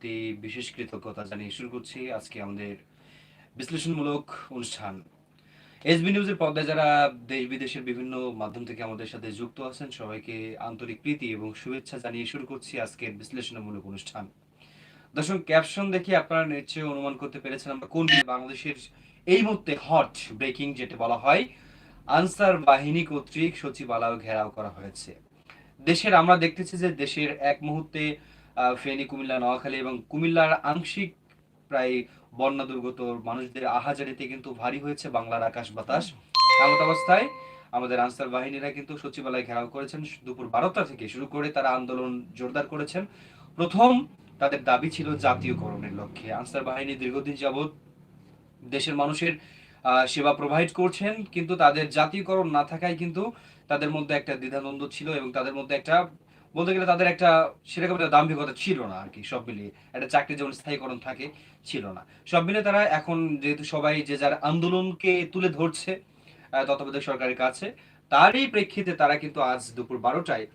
প্রতি বিশেষ কৃতজ্ঞতা জানিয়ে শুরু করছি আজকে আমাদের বিশ্লেষণমূলক অনুষ্ঠান। এসবি নিউজের পর্দায় যারা দেশ বিদেশের বিভিন্ন মাধ্যম থেকে আমাদের সাথে যুক্ত আছেন, সবাইকে আন্তরিক প্রীতি এবং শুভেচ্ছা জানিয়ে শুরু করছি আজকের বিশ্লেষণমূলক অনুষ্ঠান। দর্শক ক্যাপশন দেখে আপনারা নিশ্চয়ই অনুমান করতে পেরেছেন আমরা কোন বাংলাদেশের এই মুহূর্তে হট ব্রেকিং যেটা বলা হয়, আনসার বাহিনী কর্তৃক সচিবালয় ঘেরাও করা হয়েছে। দেশের আমরা দেখতেছি যে দেশের এক মুহূর্তে ফেনী, কুমিল্লা, নোয়াখালী এবং কুমিল্লার আংশিক প্রায় বন্যা দুর্গত মানুষদের আহাজারিতে কিন্তু ভারী হয়েছে বাংলার আকাশ বাতাস। এমত অবস্থায় আমাদের আনসার বাহিনীরা কিন্তু সচিবালয় ঘেরাও করেছেন। দুপুর বারোটা থেকে শুরু করে তারা আন্দোলন জোরদার করেছেন। প্রথম তাদের দাবি ছিল জাতীয়করণের লক্ষ্যে। আনসার বাহিনী দীর্ঘদিন যাবৎ দেশের মানুষের সেবা প্রোভাইড করছেন, কিন্তু তাদের জাতীয়করণ না থাকায় কিন্তু তাদের মধ্যে একটা দ্বিধাদ্বন্দ্ব ছিল এবং তাদের মধ্যে একটা বলতে গেলে তাদের একটা সেরকম একটা দাম্ভিকতা ছিল না আর কি, সব মিলিয়ে। একটা চাকরি যেমন স্থায়ীকরণ থাকে, ছিল না। সব মিলিয়ে তারা এখন যেহেতু সবাই যে যার আন্দোলনকে তুলে ধরছে তত্ত্বাবধায়ক সরকারের কাছে, তারই প্রেক্ষিতে তারা কিন্তু আজ দুপুর বারোটায়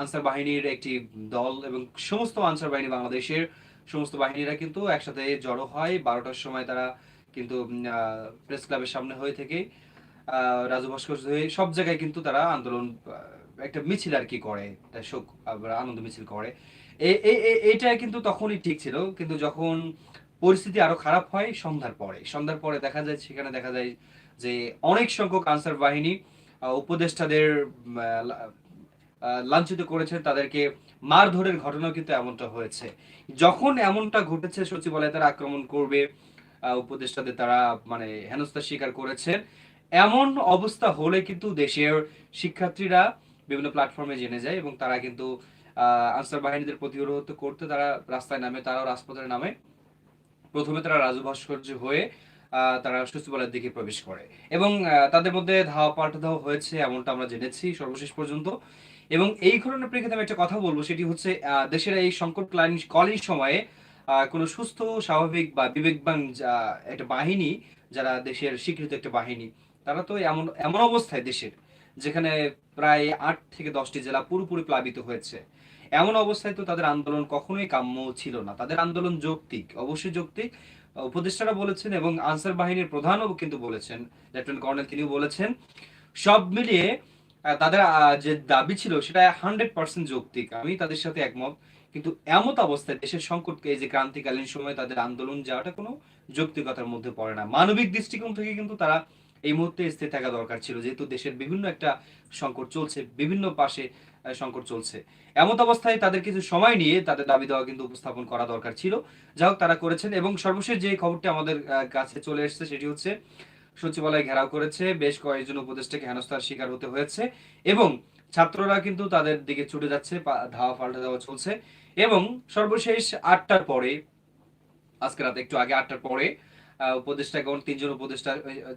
আনসার বাহিনীর একটি দল এবং সমস্ত আনসার বাহিনী বাংলাদেশের সমস্ত বাহিনীরা কিন্তু একসাথে জড়ো হয়। বারোটার সময় তারা কিন্তু প্রেস ক্লাবের সামনে হয়ে থেকে রাজু ভাস্কর হয়ে সব জায়গায় কিন্তু তারা আন্দোলন একটা মিছিল আর কি করে শোক আনন্দ মিছিল করে। এ- এ- এ- কিন্তু তখনই ঠিক ছিল, কিন্তু যখন পরিস্থিতি আরও খারাপ হয় সন্ধ্যার পরে। সন্ধ্যার পরে দেখা যায়, সেখানে দেখা যায় যে অনেক সংখ্যক আনসার বাহিনী উপদেষ্টাদের লাঞ্ছিত করেছে, তাদেরকে মারধরের ঘটনাও কিন্তু এমনটা হয়েছে। যখন এমনটা ঘটেছে, সচিবালয়ে তারা আক্রমণ করবে উপদেষ্টাদের তারা মানে হেনস্থার স্বীকার করেছেন এমন অবস্থা হলে কিন্তু দেশের শিক্ষার্থীরা বিভিন্ন প্ল্যাটফর্মে জেনে যায় এবং তারা কিন্তু আনসার বাহিনীদের প্রতিরোধ করতে তারা রাস্তায় নামে, তারাও রাজপথের নামে। প্রথমে তারা রাজু ভাস্কর্য হয়ে তারা সচিবালয়ের দিকে প্রবেশ করে। এবং তাদের মধ্যে ধাওয়া পাল্টা ধাওয়া হয়েছে এমনটা আমরা জেনেছি সর্বশেষ পর্যন্ত। এবং এই ঘটনার প্রেক্ষিতে আমি একটা কথা বলব, সেটি হচ্ছে দেশের এই সংকটকালীন কালীন সময়ে কোনো সুস্থ, স্বাভাবিক বা বিবেকবান একটা বাহিনী, যারা দেশের স্বীকৃত একটা বাহিনী, তারা তো এমন এমন অবস্থায় দেশের। যেখানে প্রায় আট থেকে দশটি জেলা পুরোপুরি প্লাবিত হয়েছে। এমন অবস্থায় তো তাদের আন্দোলন কখনোই কাম্য ছিল না। তাদের আন্দোলন যৌক্তিক, অবশ্যই যৌক্তিক। উপদেষ্টারা বলেছেন এবং আনসার বাহিনীর প্রধানও কিন্তু বলেছেন, লেফটেন্যান্ট কর্নেল তিনিও বলেছেন, সব মিলিয়ে তাদের যে দাবি ছিল সেটা হান্ড্রেড পার্সেন্ট যৌক্তিক। আমি তাদের সাথে একমত। কিন্তু এমত অবস্থায় দেশের সংকটকে এই যে ক্রান্তিকালীন সময়ে তাদের আন্দোলন যাওয়াটা কোনো যৌক্তিকতার মধ্যে পড়ে না। মানবিক দৃষ্টিকোণ থেকে কিন্তু তারা এই মুহূর্তে স্থির থাকা দরকার ছিল, যেহেতু দেশের বিভিন্ন একটা সংকট চলছে, বিভিন্ন পাশে সংকট চলছে। এমত অবস্থায় তাদের কিছু সময় নিয়ে তাদের দাবি দেওয়া কিন্তু উপস্থাপন করা দরকার ছিল। যা তারা করেছেন এবং সর্বশেষ যে খবরটি আমাদের কাছে চলে এসেছে সেটি হচ্ছে, সচিবালয় ঘেরাও করেছে, বেশ কয়েকজন উপদেষ্টাকে হেনস্থার শিকার হতে হয়েছে এবং ছাত্ররা কিন্তু তাদের দিকে ছুটে যাচ্ছে ধাওয়া পাল্টা দেওয়া চলছে এবং সর্বশেষ আটটার পরে, আজকে রাতে একটু আগে আটটার পরে উপদেষ্টাগণ তিনজন উপদেষ্টা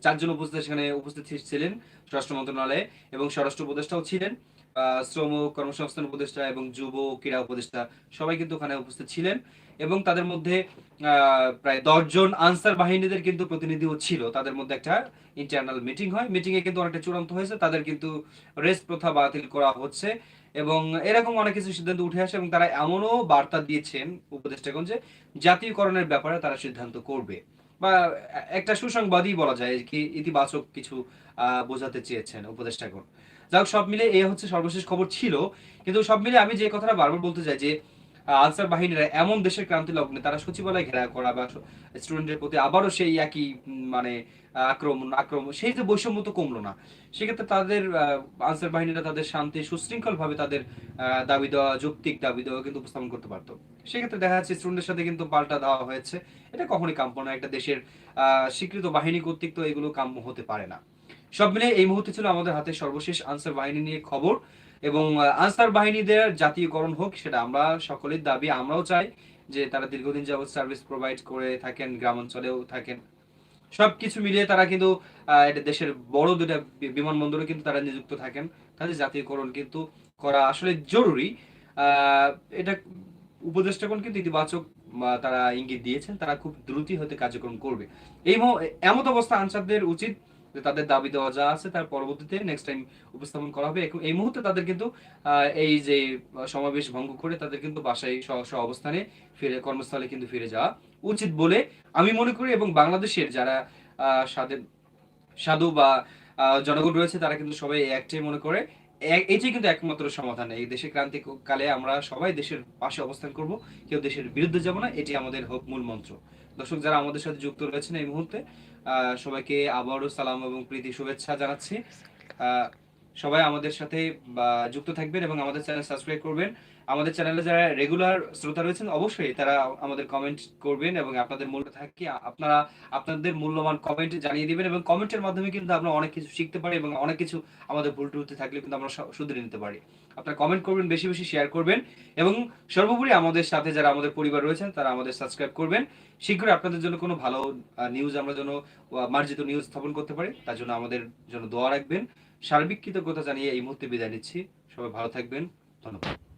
চারজন উপদেষ্টা সেখানে উপস্থিত ছিলেন স্বরাষ্ট্র মন্ত্রণালয়ে এবং স্বরাষ্ট্র উপদেষ্টাও ছিলেন শ্রম কর্মসংস্থান উপদেষ্টা এবং যুব ক্রীড়া উপদেষ্টা সবাই কিন্তু ওখানে উপস্থিত ছিলেন এবং তাদের মধ্যে প্রায় দশজন আনসার বাহিনীদের কিন্তু প্রতিনিধিও ছিল। তাদের মধ্যে একটা ইন্টারনাল মিটিং হয়। মিটিং এ কিন্তু অনেকটা চূড়ান্ত হয়েছে। তাদের কিন্তু রেস্ট প্রথা বাতিল করা হচ্ছে এবং এরকম অনেক কিছু সিদ্ধান্ত উঠে আসে এবং তারা এমনও বার্তা দিয়েছেন উপদেষ্টাগণ যে জাতীয়করণের ব্যাপারে তারা সিদ্ধান্ত করবে। বা একটা সুসংবাদই বলা যায় কি ইতিবাচক কিছু বোঝাতে চেয়েছেন উপদেষ্টাগণ। যাই হোক সব মিলে এ হচ্ছে সর্বশেষ খবর ছিল। কিন্তু সব মিলে আমি যে কথাটা বারবার বলতে চাই যে আনসার বাহিনীরা এমন দেশের ক্রান্তি লগ্নে তারা সচিবালয় ঘেরা করা বা স্টুডেন্টের প্রতি আবারও সেই একই মানে আক্রমণ আক্রমণ, সেই যে বৈষম্য তো কমলো না। সেক্ষেত্রে তাদের আনসার বাহিনীরা তাদের শান্তি সুশৃঙ্খল ভাবে তাদের দাবি দেওয়া, যৌক্তিক দাবি দেওয়া কিন্তু উপস্থাপন করতে পারতো। সেক্ষেত্রে দেখা যাচ্ছে স্টুডেন্টের সাথে কিন্তু পাল্টা দেওয়া হয়েছে। এটা কখনই কাম্য না একটা দেশের স্বীকৃত বাহিনী কর্তৃক তো এগুলো কাম্য হতে পারে না। সব মিলে এই মুহূর্তে ছিল আমাদের হাতে সর্বশেষ আনসার বাহিনী নিয়ে খবর। এবং আনসার বাহিনীদের জাতীয়করণ হোক, সেটা আমরা সকলের দাবি, আমরাও চাই যে তারা দীর্ঘদিন যাবত সার্ভিস প্রোভাইড করে থাকেন, গ্রামাঞ্চলেও থাকেন। সবকিছু মিলিয়ে তারা কিন্তু এটা দেশের বড় দুটা বিমানবন্দরে কিন্তু তারা নিযুক্ত থাকেন। তাদের জাতীয়করণ কিন্তু করা আসলে জরুরি। এটা উপদেষ্টাগণ কিন্তু ইতিবাচক তারা ইঙ্গিত দিয়েছেন, তারা খুব দ্রুতই হতে কার্যক্রম করবে। এই এমত অবস্থা আনসারদের উচিত যে তাদের দাবি দেওয়া যা আছে তার পরবর্তীতে নেক্সট টাইম উপস্থাপন করা হবে। এই মুহূর্তে তাদের কিন্তু এই যে সমাবেশ ভঙ্গ করে তাদের কিন্তু বাসায় স্ব- অবস্থানে ফিরে, কর্মস্থলে কিন্তু ফিরে যাওয়া উচিত বলে আমি মনে করি এবং বাংলাদেশের যারা সাধে- বা জনগণ রয়েছে তারা কিন্তু সবাই একটাই মনে করে। এটাই কিন্তু একমাত্র সমাধান। এই দেশের ক্রান্তি কালে আমরা সবাই দেশের পাশে অবস্থান করব, কেউ দেশের বিরুদ্ধে যাব না এটি আমাদের হোক মূল মন্ত্র। দর্শক যারা আমাদের সাথে যুক্ত রয়েছেন এই মুহূর্তে সবাইকে আবারও সালাম এবং প্রীতি শুভেচ্ছা জানাচ্ছি। সবাই আমাদের সাথে যুক্ত থাকবেন এবং আমাদের চ্যানেল সাবস্ক্রাইব করবেন। আমাদের চ্যানেলে যারা রেগুলার শ্রোতা রয়েছেন, অবশ্যই তারা আমাদের কমেন্ট করবেন এবং আপনাদের মূল্য থাকে, আপনারা, আপনাদের মূল্যবান কমেন্ট জানিয়ে দিবেন এবং কমেন্টের মাধ্যমে কিন্তু আমরা অনেক কিছু শিখতে পারি এবং অনেক কিছু আমাদের ভুল টুলতে থাকলে কিন্তু আমরা শুধরে নিতে পারি। আপনারা কমেন্ট করবেন, বেশি বেশি শেয়ার করবেন এবং সর্বোপরি আমাদের সাথে যারা আমাদের পরিবার রয়েছেন, তারা আমাদের সাবস্ক্রাইব করবেন। শীঘ্রই আপনাদের জন্য কোনো ভালো নিউজ আমরা যেন মার্জিত নিউজ স্থাপন করতে পারি, তার জন্য আমাদের জন্য দোয়া রাখবেন। সার্বিক কৃতজ্ঞতা জানিয়ে এই মুহূর্তে বিদায় নিচ্ছি। সবাই ভালো থাকবেন। ধন্যবাদ।